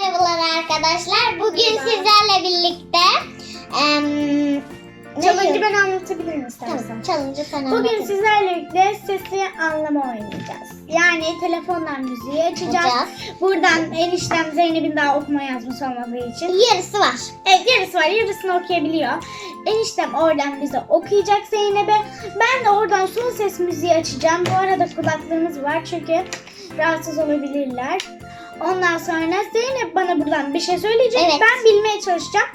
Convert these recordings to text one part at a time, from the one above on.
merhabalar arkadaşlar. Bugün Merhaba. sizlerle birlikte ne Challenge'ı ben anlatabilirim istersen. Tamam, challenge'ı sen Bugün anlatın. sizlerle birlikte sesli anlama oynayacağız. Yani telefondan müziği açacağız. Açacağız. Buradan eniştem Zeynep'in daha okuma yazması olmadığı için. Yarısı var. Evet yarısı var yarısını okuyabiliyor. Eniştem oradan bize okuyacak Zeynep'e. Ben de oradan son ses müziği açacağım. Bu arada kulaklığımız var çünkü rahatsız olabilirler. Ondan sonra Zeynep bana buradan bir şey söyleyecek. Evet. Ben bilmeye çalışacağım.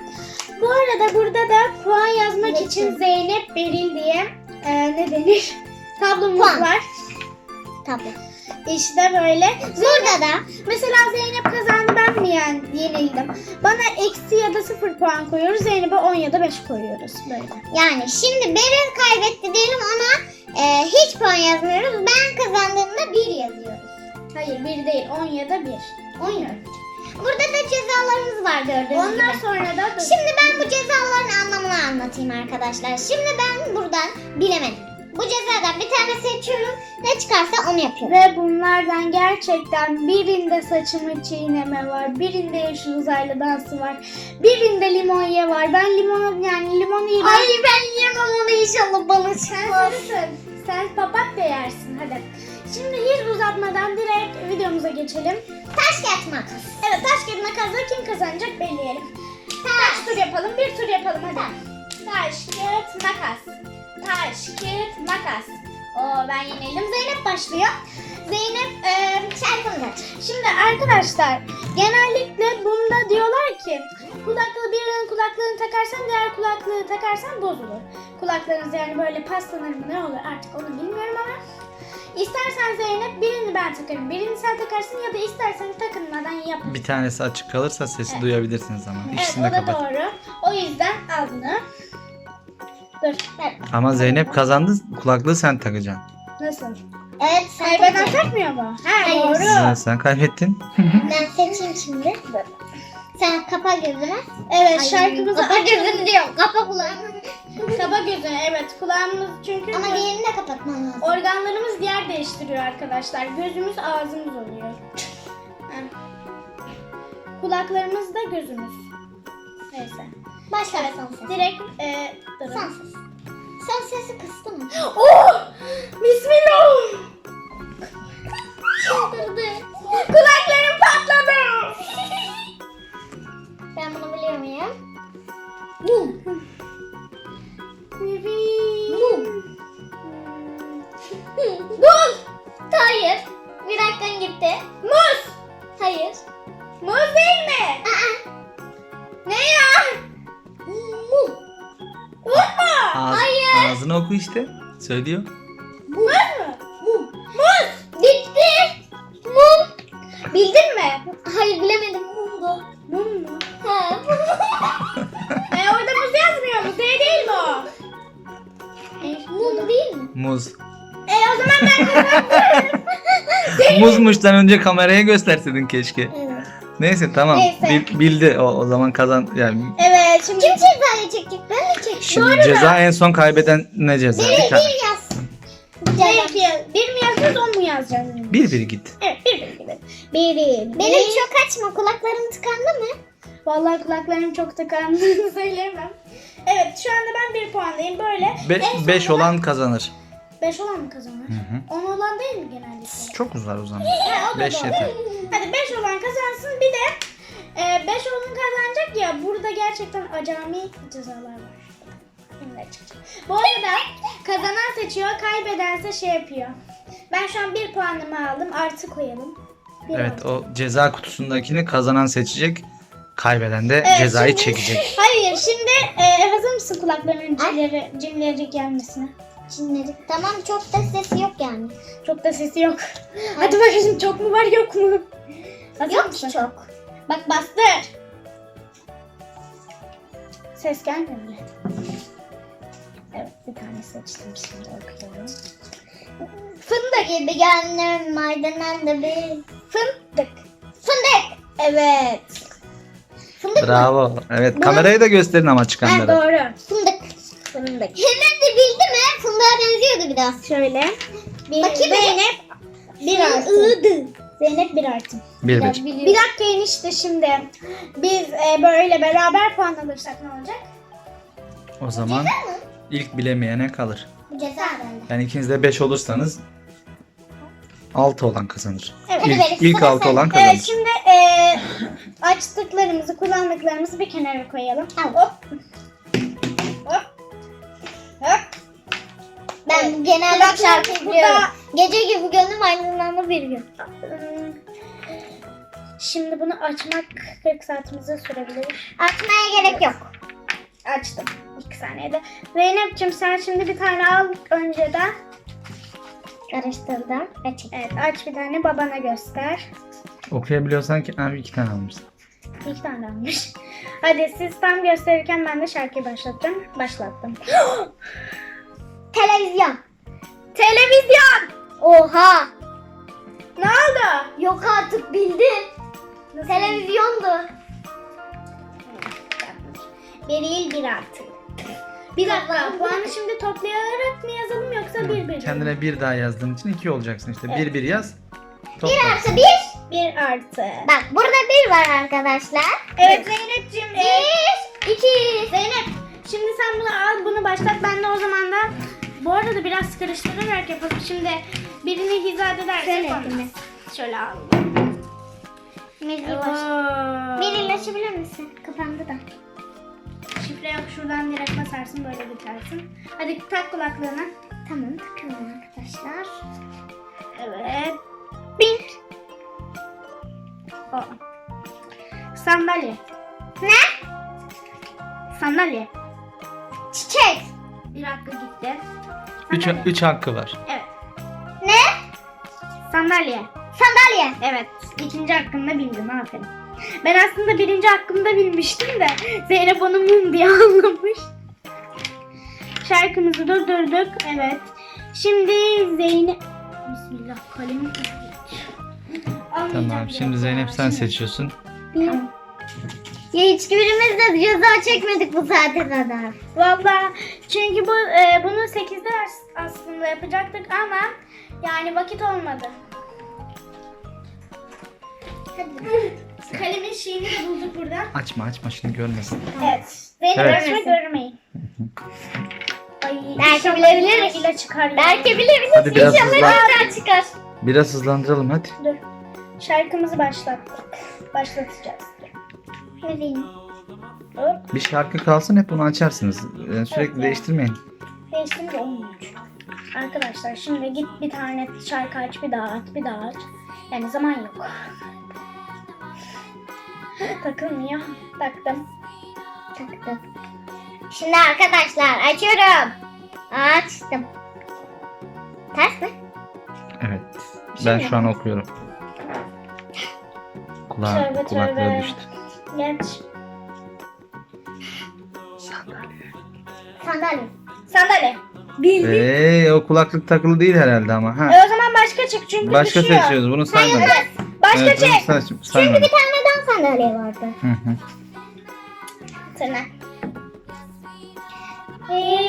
Bu arada burada da puan yazmak Geçin. için Zeynep Beril diye e, ne denir? Tablomuz Puan. var. Tabii. İşte böyle. Burada da Mesela Zeynep kazandı ben mi yani yenildim. Bana eksi ya da sıfır puan koyuyoruz. Zeynep'e 10 ya da 5 koyuyoruz. Böyle. yani şimdi Beril kaybetti diyelim ona e, hiç puan yazmıyoruz. Ben kazandığımda bir yazıyoruz. Hayır 1 değil 10 ya da 1. 10 ya. Burada da cezalarımız var gördüğünüz Ondan gibi. sonra da Şimdi ben bu cezaların anlamını anlatayım arkadaşlar. Şimdi ben buradan bilemedim. Bu cezadan bir tane seçiyorum. Ne çıkarsa onu yapıyorum. ve bunlardan gerçekten birinde saçımı çiğneme var, birinde yeşil uzaylı dansı var, birinde limon ye var. Ben limonu yani limonu yemem. Ay ben yemem onu inşallah bana Sen çıkmaz. sarısın. Sen papatya yersin hadi. Şimdi hiç uzatmadan direkt videomuza geçelim. Taş kağıt makas. Evet taş kağıt makasla kim kazanacak belirleyelim. Taş tur yapalım. Bir tur yapalım hadi. Taş kağıt makas. Taş kağıt makas. Oo ben yenildim. Zeynep başlıyor. Zeynep eee Şarkımı da aç. Şimdi arkadaşlar genellikle bunda diyorlar ki kulaklığı birinin kulaklığını takarsan diğer kulaklığı takarsan bozulur. Kulaklarınız yani böyle paslanır mı ne olur artık onu bilmiyorum ama İstersen Zeynep birini ben takarım, birini sen takarsın ya da istersen takınmadan yap. Bir tanesi açık kalırsa sesi Evet. duyabilirsiniz ama. Evet İkisini o de da kapat. doğru. O yüzden al bunu. Dur. ver. Ama Zeynep kazandı. Kulaklığı sen takacaksın. Nasıl? Evet sen Kaybeden takacaksın. takmıyor mu? Ha Hayır. doğru. Ha, sen kaybettin. Ben seçeyim şimdi. Sen kapa gözünü. Evet Ay, şarkımızı Kapa gözünü diyorum. Kapa kulağını. Kaba gözünü evet kulağımız çünkü Ama diğerini de kapatman lazım. organlarımız yer değiştiriyor arkadaşlar. Gözümüz ağzımız oluyor. Kulaklarımız da gözümüz. Neyse. Başla Evet, son ses. direkt e, durun. Son ses. Son sesi kıstı mı? Oh! Bismillah! Çıldırdı. Kulaklarım Hayır. Bir dakikan gitti. Muz! Hayır. Muz değil mi? Aa. Ne ya? Mum. Muz mu? Ağz, Hayır. Ağzını oku işte. Söylüyor. Muz mu? Mum. Muz! Bitti. Mum. Bildin mi? Hayır bilemedim. Mumdu. Mum mu? Ha. E orada muz yazmıyor. Muz değil, değil mi o? Mum değil mi? Muz. E o zaman ben kazandım. Muzmuştan önce kameraya gösterseydin keşke. Evet. Neyse tamam. Neyse. Bil- bildi o, o zaman kazan. Yani evet şimdi Kim cezayı çekecek? Ben mi çekeceğim? şimdi ceza en son kaybeden ne ceza? Bir tane. bir yaz. Peki, bir mi yazacağız, on mu yazacağız? Bir bir git. Evet, bir bir gidelim. Biri, Benim çok açma. Kulaklarım tıkandı mı? Vallahi kulaklarım çok tıkandı, söyleyemem. Evet, şu anda ben bir puandayım. Böyle Be- en beş sonunda- olan kazanır. Beş olan mı kazanır? hı. On olan değil mi genellikle? Çok uzar o zaman. Ha, o da Beş doğru. yeter. Hadi beş olan kazansın. Bir de e, beş olan kazanacak ya. Burada gerçekten acami cezalar var. Çıkacak. Bu arada kazanan seçiyor, kaybedense şey yapıyor. Ben şu an bir puanımı aldım. Artı koyalım. Bir Evet aldım. o ceza kutusundakini kazanan seçecek. Kaybeden de cezayı şimdi- çekecek. Hayır şimdi e, hazır mısın kulaklarının cinleri, cinleri gelmesine? Çinleri. Tamam çok da sesi yok yani. Çok da sesi yok. Hadi bakayım çok mu var yok mu? Hazır Yok mısın? ki çok. Bak bastır. Ses gelmiyor mu? Evet bir tane seçtim şimdi okuyorum. Fındık gibi gönlüm maydanoz da bir. Fındık. Fındık. Evet. Fındık mı? Bravo. Evet kamerayı da gösterin ama Ha, çıkanları. doğru. Fındık. Fındık. Hemen de bildi mi? Fındığa benziyordu biraz. Şöyle. Bir Bakayım. Zeynep. Bir artı. Zeynep bir artı. Bir bir. Bir dakika enişte şimdi. Biz e, böyle beraber puan alırsak ne olacak? O zaman ilk bilemeyene kalır. Bu ceza bende. Yani ikiniz de 5 olursanız 6 olan kazanır. Evet. İlk, verin, ilk sıra 6 sende. olan kazanır. Evet şimdi e, açtıklarımızı, kullandıklarımızı bir kenara koyalım. Al. Hop. Hop. Ben Evet. genelde Kulaklar şarkı burada- biliyorum. Gece gibi gönlüm aydınlandı bir gün. Hmm. Şimdi bunu açmak 40 saatimizi sürebilir. Açmaya gerek yok. Açtım. 2 saniyede. Zeynep'ciğim sen şimdi bir tane al önceden. Karıştırdım ve çek. Evet aç bir tane babana göster. Okuyabiliyorsan ki abi 2 tane almışsın. İki tane almış. Hadi siz tam gösterirken ben de şarkıyı başlattım. Başlattım. Televizyon. Televizyon! Oha. Ne oldu? Yok artık bildim. Televizyondu. Bir il bir artı. Bir dakika puanı şimdi toplayarak mı yazalım yoksa bir bir mi? Kendine bir daha yazdığın için 2 olacaksın işte. Evet. 1 1 yaz. Bir Topla. artı bir. Bir artı. Bak burada bir var arkadaşlar. Evet Zeynep'ciğim. e, Bir, iki. Zeynep şimdi sen bunu al bunu başlat. Ben de o zaman bu arada da biraz karıştırarak yapalım. Şimdi birini hizat edersek Şöyle olmaz. Şöyle al. Milli baş. Milli açabilir misin? Kapandı da. Şifre yok şuradan direkt basarsın böyle bitersin. Hadi tak kulaklığını. Tamam takalım arkadaşlar. Evet. Bink. Aa. Sandalye. Ne? Sandalye. Çiçek. Bir hakkı gitti. 3 Sandalye. 3 hakkı var. Evet. Ne? Sandalye. Sandalye. Evet. ikinci hakkında bildim. Aferin. Ben aslında birinci hakkında bilmiştim de Zeynep onu mum diye anlamış. Şarkımızı durdurduk. Evet. Şimdi Zeynep... Bismillah kalemim Tamam. Şimdi Zeynep sen seçiyorsun. Tamam. Ya hiçbirimiz de ceza çekmedik bu saate kadar. Valla çünkü bu e, bunu 8'de as- aslında yapacaktık ama yani vakit olmadı. Kalemin şeyini de bulduk buradan. Açma açma şimdi görmesin. Evet. Zeynep Evet. açma görmeyin. Ay, Belki bilebiliriz. ile çıkar. Belki bilebiliriz. Hadi biraz İnşallah hızlan. çıkar. Biraz hızlandıralım hadi. Dur. Şarkımızı başlattık. Başlatacağız. Hop. Bir şarkı kalsın hep bunu açarsınız. Yani sürekli Evet. değiştirmeyin. Değiştim de olmuyor. Arkadaşlar şimdi git bir tane şarkı aç bir daha aç bir daha aç. Yani zaman yok. Takılmıyor. Taktım. Taktım. Şimdi arkadaşlar açıyorum. Açtım. Ters mi? Evet. Ben şu an okuyorum. Kulağa, Tövbe kulaklığa tövbe. düştü. Geç. Sandalye. Sandalye. Bildim. Eee o kulaklık takılı değil herhalde ama. Ha. E o zaman başka çık çünkü Başka düşüyor. seçiyoruz. Bunu saymadık. Başka Evet, çek. say- Çünkü bir tane daha sandalye vardı. Hı hı. Tırnak.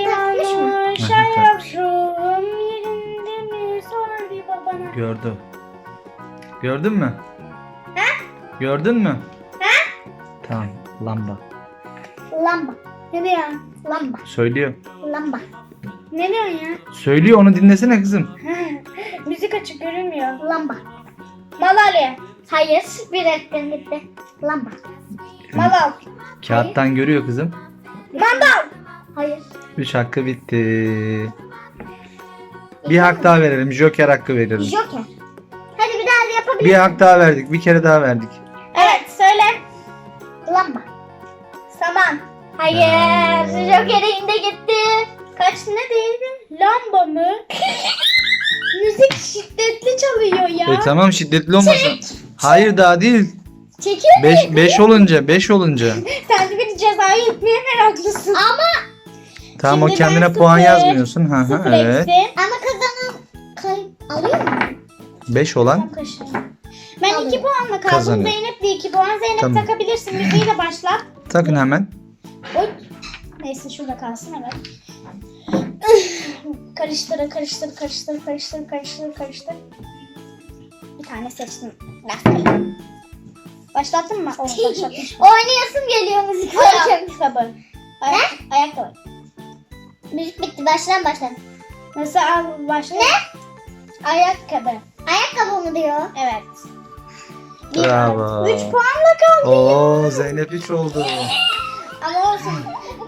Takmış mı? Yağmur yavrum yerinde mi sor bir babana. Gördü. Gördün mü? Gördün mü? Tamam. Lamba. Lamba. Ne diyor? Lamba. Söylüyor. Lamba. Ne diyorsun ya? Söylüyor onu dinlesene kızım. Müzik açık görünmüyor. Lamba. Malale. Hayır. Bir dakika gitti. Lamba. Malal. Kağıttan görüyor kızım. Mandal. Hayır. 3 hakkı bitti. Bir hak daha verelim. Joker hakkı verelim. Joker. Hadi bir daha da yapabilir Bir hak daha verdik. Bir kere daha verdik. Hayır. Joker'in de gitti. Kaç ne değildi? Lamba mı? Müzik şiddetli çalıyor ya. E tamam şiddetli olmasın. Hayır daha değil. Çekiyor 5 5 olunca 5 olunca. Sen de bir cezayı etmeye meraklısın. Ama Tamam o Şimdi ben kendine puan sıfır, yazmıyorsun. Ha ha Sıfır evet. eksi. ama kazanan kay alıyor mu? 5 olan kaşığı. Ben Alıyorum. iki puanla kaldım. Kazanıyor. Zeynep de iki puan. Zeynep Tamam. takabilirsin. Müziği de başlat. takın hemen. Oy. Neyse şurada kalsın evet. karıştır, karıştır, karıştır, karıştır, karıştır, karıştır. Bir tane seçtim. Rastgele. Başlattın mı? Oh, başlattım. Oynayasım geliyor müzik. Ayakkabı. Ayak, ayakkabı. Müzik bitti. Baştan başla. Nasıl al başla? Ne? Ayakkabı. Ayakkabı mı diyor? Evet. Bravo. 3 puanla kaldı. Oo Zeynep 3 oldu. Ama olsun.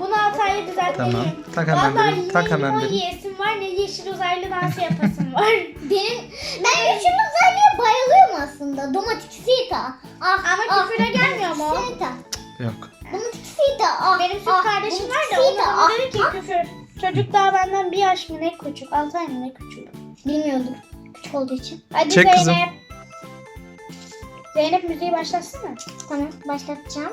Bunu hatayı düzeltmeliyim. Tamam. Tak hemen Vallahi birini, tak hemen birini. yiyesim var ne yeşil uzaylı dansı yapasım var. Benim ben üçüncü uzaylıya bayılıyorum aslında. Domatixita. Ah, Ama küfüre gelmiyor mu? Sita. Yok. Domatixita. Ah, Benim süt ah, kardeşim var da ona Ah, dedi ki küfür. Çocuk daha benden bir yaş mı ne küçük? 6 ay mı ne küçük? Bilmiyordum. Küçük olduğu için. Hadi Çek Zeynep. kızım. Zeynep müziği başlatsana. Tamam başlatacağım.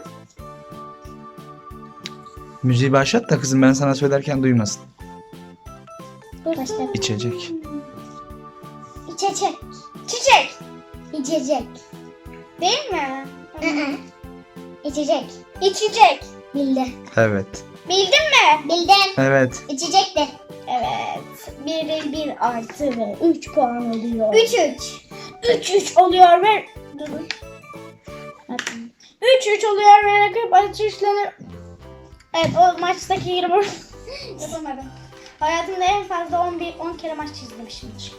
Müziği başlat da kızım ben sana söylerken duymasın. Başlat. İçecek. İçecek. Çiçek. İçecek. Değil mi? İçecek. İçecek. Bildi. Evet. Bildin mi? Bildim. Evet. İçecek de. Evet. 1 1 artı ve 3 puan oluyor. 3 3. 3 3 oluyor ve Durun. 3 3 oluyor ve rakip atışlanır. Evet o maçtaki 20 yapamadım. Hayatımda en fazla 11 10 kere maç çizmişimdir.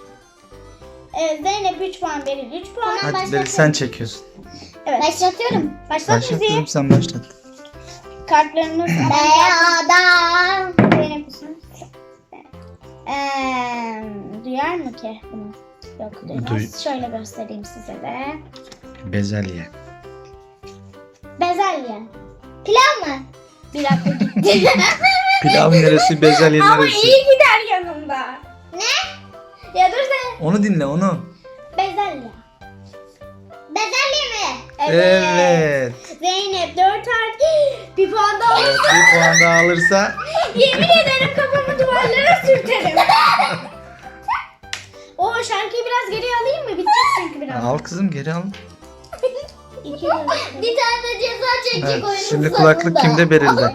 Evet Zeynep 3 puan Beril 3 puan. Hadi başlat. Beril sen çekiyorsun. Evet. Başlatıyorum. Başlat Başlat müziği. kızım sen başlat. Kartlarımız Beyada. Zeynep misin? Eee, duyar mı ki bunu? Yok duymaz. Duy- Şöyle göstereyim size de. Bezelye. Bezelye. Pilav mı? Bir dakika gitti. Pilav neresi, bezelye Ama neresi? iyi gider yanımda. Ne? Ya dur sen. Onu dinle onu. Bezelye. Bezelye mi? Evet. Zeynep 4 artı bir puan daha Evet, alırsa bir puan daha alırsa yemin ederim kafamı duvarlara sürterim. o şarkıyı biraz geriye alayım mı? Bitecek çünkü biraz. al kızım geri al. İki. Bir tane de ceza çekecek Evet, oyunun şimdi sonunda. kulaklık kimde Beril'de?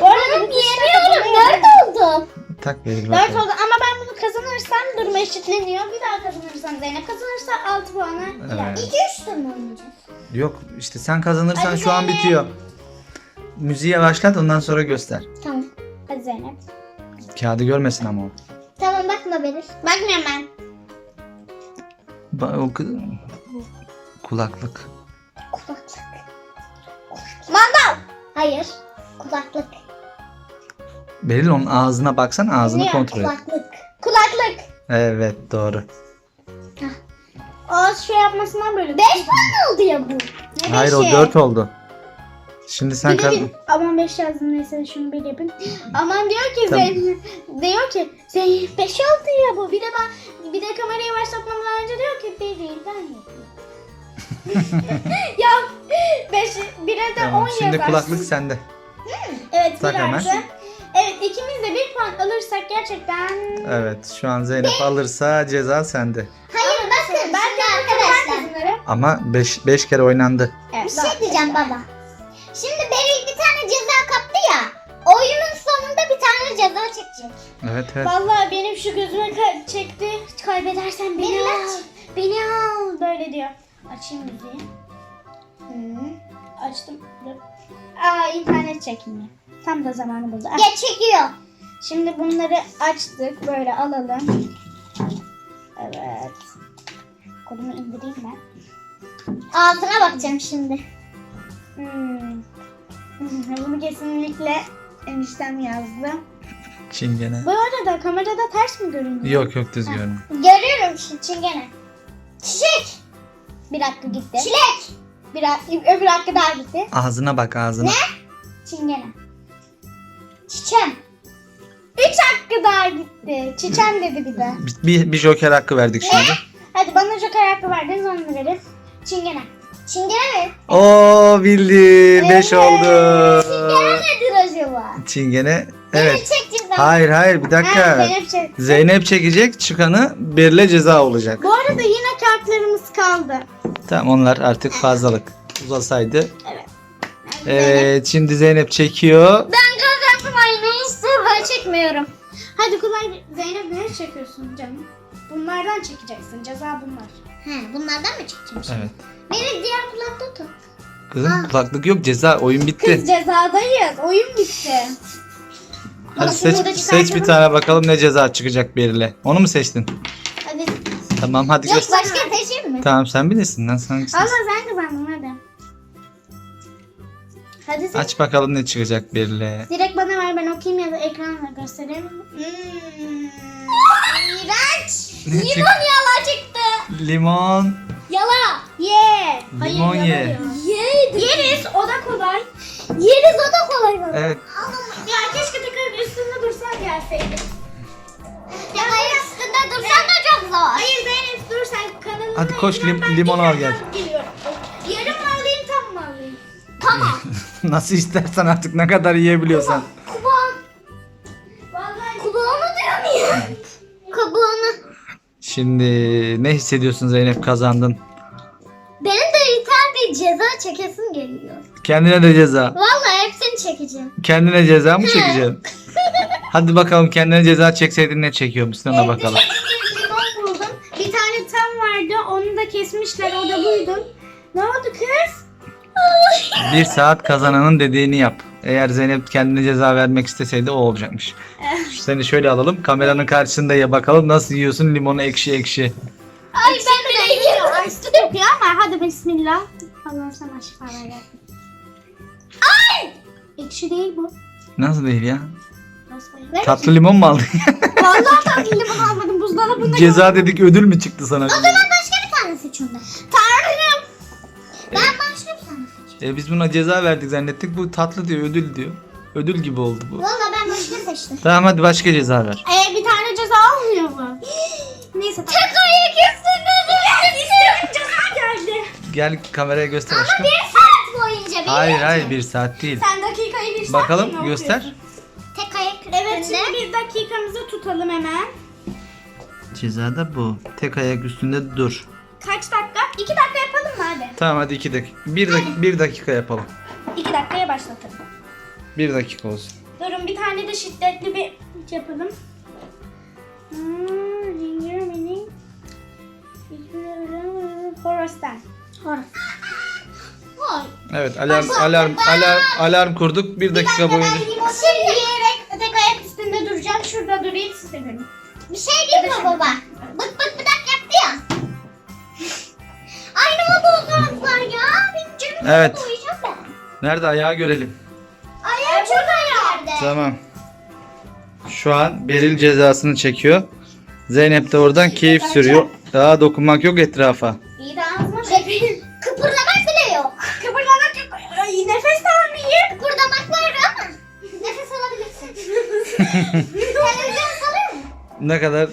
Bu arada bir Yemiyorum. Nerede oldum? Tak Beril Dört oldu ama ben bunu kazanırsam durum eşitleniyor. Bir daha kazanırsam Zeynep kazanırsa 6 puana. Evet. İki üç tur mu oynayacağız? Yok işte sen kazanırsan Hadi şu an Zeynep. bitiyor. Müziğe başlat ondan sonra göster. Tamam. Hadi Zeynep. Kağıdı görmesin ama o. Tamam bakma Beril. Bakmıyorum ben. Ba- o kı- kulaklık. Kulaklık. Mandal. Hayır. Kulaklık. Beril onun ağzına baksan ağzını Niye? kontrol et. Kulaklık. Kulaklık. Evet doğru. O şey yapmasından böyle. Beş puan oldu ya bu. Ne Hayır o beşi? 4 oldu. Şimdi sen Bir de kaz- bir- aman 5 yazdım neyse şunu bir yapın. Aman diyor ki Tamam. Zeynep diyor ki Zeynep 5 oldu ya bu. Bir de ben bir de kamerayı başlatmadan önce diyor ki değil ben yapıyorum. ya 5 bire de 10 Tamam, şimdi yazar. kulaklık sende. Evet Tak hemen. Evet ikimiz de bir puan alırsak gerçekten Evet şu an Zeynep alırsa ceza sende. Hayır bakın ben şimdi de arkadaşlar. Ama 5 5 kere oynandı. Evet, Bir şey diyeceğim baba. Şimdi Beril bir tane ceza kaptı ya. Oyunun sonunda bir tane ceza çekecek. Evet evet. Vallahi benim şu gözüme ka- çekti. Kaybedersen beni Beni al. Beni al. Böyle diyor. Açayım müziği. Hı. Açtım. Dur. Aa internet çekmiyor. Tam da zamanı buldu. Ah, Geç çekiyor. Şimdi bunları açtık. Böyle alalım. Evet. Kolumu indireyim ben. Ağzına bakacağım şimdi. Hmm. Bunu kesinlikle eniştem yazdı. Çingene. Bu arada kamerada ters mi görünüyor? Yok yok düz görünüyor. Görüyorum şu çingene. Çiçek. Bir dakika gitti. Çilek. Bir öbür hakkı daha gitti. Ağzına bak ağzına. Çingene. Çiçem. Üç hakkı daha gitti. Çiçen dedi bir de. Bir, bir, bir joker hakkı verdik şimdi. Hadi bana joker hakkı verdiniz onu verin. Çingene. Çingene mi? Oo bildi. 5 oldu. Çingene nedir acaba? Çingene. Evet. ceza. Hayır hayır bir Ha, dakika. Zeynep çek. Zeynep çekecek çıkanı Beril'e ceza olacak. Bu arada yine kartlarımız kaldı. Tamam onlar artık fazlalık. Uzasaydı. Evet. Evet şimdi Zeynep çekiyor. Ben kazandım aynı işte ben çekmiyorum. Hadi kolay Zeynep ne çekiyorsun canım? Bunlardan çekeceksin. Ceza bunlar. He, bunlardan mı çekeceğim şimdi? Evet. Biri diğer kulakta tut. Kızım Ha. kulaklık yok ceza oyun bitti. Kız cezadayız. Oyun bitti. Hadi seç, seç bir çıkartalım. tane bakalım ne ceza çıkacak Beril'e. Onu mu seçtin? Tamam hadi Yok göster. başka seçeyim mi? Tamam sen bilirsin lan sen hangisini- Allah sen kazandın hadi. Hadi sen. Aç bakalım ne çıkacak Beril'e. Direkt bana ver ben okuyayım ya da ekranla göstereyim. Hmm. İğrenç. Ne Limon çık- yala çıktı. Limon. Yala. Ye. Limon ye. Yeriz. Yeriz o da kolay. Yeriz o da kolay bana. Evet. Ya keşke tekrarın üstünde dursan gelseydin. Ya hayır üstünde dursan da çok zor. Hayır Zeynep dur sen kanalına Hadi koş, lim- ben limon al gel. Geliyorum. Yarım mı alayım tam mı alayım? Tamam. Nasıl istersen artık ne kadar yiyebiliyorsan. Kubağın. Vallahi Kubağını diyorum ya. Kubağını. Şimdi ne hissediyorsun Zeynep kazandın? Benim de yeter bir ceza çekesim geliyor. Kendine de ceza. Vallahi hepsini çekeceğim. Kendine ceza mı çekeceksin? Hadi bakalım kendine ceza çekseydin ne çekiyormuşsun ona bakalım. bir limon buldum. Bir tane tam vardı onu da kesmişler o da buydu. Ne oldu kız? Bir saat kazananın dediğini yap. Eğer Zeynep kendine ceza vermek isteseydi o olacakmış. Seni şöyle alalım. Kameranın karşısında ye bakalım nasıl yiyorsun limonu ekşi ekşi. Ay ben de yiyorum. Süt yapıyor ama hadi bismillah. Allah sana şifalar versin. Ay! Ekşi değil bu. Nasıl değil ya? Nasıl? Tatlı limon mu aldın? Vallahi tatlı limon almadım buzdolabında. ceza dedik ödül mü çıktı sana? Ben başka bir tane seçiyorum ben. Tanrım. Ben başka bir tane seçiyorum. E biz buna ceza verdik zannettik. Bu tatlı diyor ödül diyor. Ödül gibi oldu bu. Vallahi ben başka seçtim. Tamam hadi başka ceza ver. Ee, bir tane ceza almıyor mu? Neyse tamam. Tek ayak üstünde İstiyorum ceza geldi. Gel kameraya göster aşkım. Bir saat boyunca bir Hayır hayır bir saat değil. Sen dakikayı bir saat Bakalım mi göster. okuyorsun? Evet şimdi bir dakikamızı tutalım hemen. Ceza da bu. Tek ayak üstünde dur. Kaç dakika? İki dakika yapalım mı hadi? Tamam hadi iki dakika. Bir, dak- bir dakika yapalım. İki dakikaya başlatalım. Bir dakika olsun. Durun bir tane de şiddetli bir yapalım. Hmm, Zincir mini. Horos'tan. Vay. Evet alarm alarm alarm alarm kurduk. Bir dakika boyunca. Durayım siz de görün. Bir şey diyeyim mi baba? Bık bık bıdak yaptı ya. Aynı moda oldular ya. Benim canım Evet. uyuyacağım ben. Nerede ayağı görelim. Ayağım çok yerde. Tamam. Şu an Beril cezasını çekiyor. Zeynep de oradan keyif sürüyor. Daha dokunmak yok etrafa. İyi de ağzıma Şey, kıpırdamak bile yok. Kıpırdamak yok. Ay, nefes almayayım. Kıpırdamak var ama nefes alabilirsin. Ne kadar e,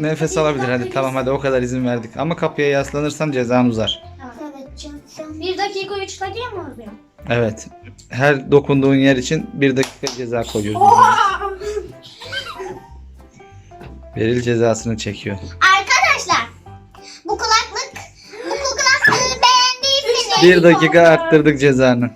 nefes alabilir hadi tamam hadi o kadar izin verdik. Ama kapıya yaslanırsam cezan uzar. Evet canım. Bir dakika üç dakika mı oluyor? Evet. Her dokunduğun yer için bir dakika ceza koyuyoruz. Beril cezasını çekiyor. Arkadaşlar bu kulaklık bu kulaklığı beğendiyseniz Bir dakika arttırdık cezanı.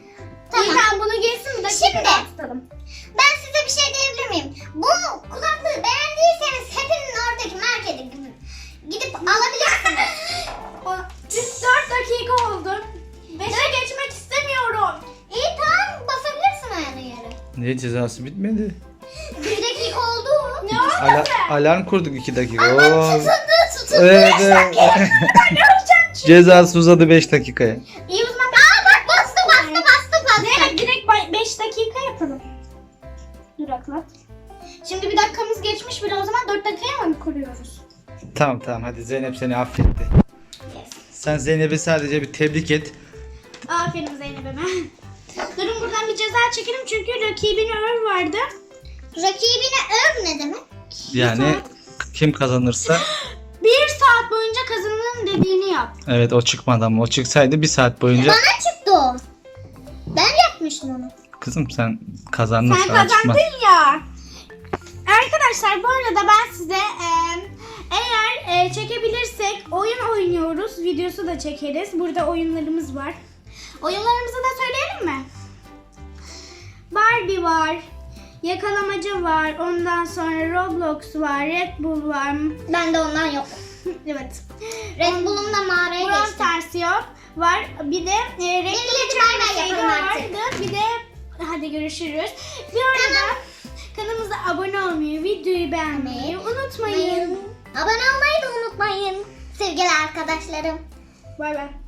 Cezası bitmedi? Bir dakika oldu. Ne oldu Ala- alarm kurduk iki dakika. Ama Oo. tutundu tutundu. Evet, evet. Ne yapacağım şimdi? Cezası uzadı 5 dakikaya. İyi o zaman Aa bak bastı bastı bastı bastı. Zeynep direkt 5 dakika yapalım. Duraklat. Şimdi bir dakikamız geçmiş bile o zaman 4 dakikaya mı kuruyoruz? Tamam tamam hadi Zeynep seni affetti. Sen Zeynep'i sadece bir tebrik et. Aferin Zeynep'e. Durun buradan bir ceza çekelim çünkü rakibin öv vardı. Rakibine öv ne demek? Yani kim kazanırsa Bir saat boyunca kazananın dediğini yap. evet o çıkmadı ama o çıksaydı bir saat boyunca Bana çıktı o. Ben yapmıştım onu. kızım sen kazandın Sen sana çıkmaz. kazandın ya. Arkadaşlar bu arada ben size e, eğer e, çekebilirsek oyun oynuyoruz. Videosu da çekeriz. Burada oyunlarımız var. Oyunlarımızı da söyleyelim mi? Barbie var. Yakalamaca var. Ondan sonra Roblox var. Red Bull var. Bende ondan yok. evet. Red Bull'un da mağaraya Bronz geçti. versiyon var. Bir de e, renkli bir şey vardı. artık. Bir de hadi görüşürüz. Bir arada kanalımıza abone olmayı, videoyu beğenmeyi unutmayın. Abone olmayı da unutmayın. Sevgili arkadaşlarım. Bay bay.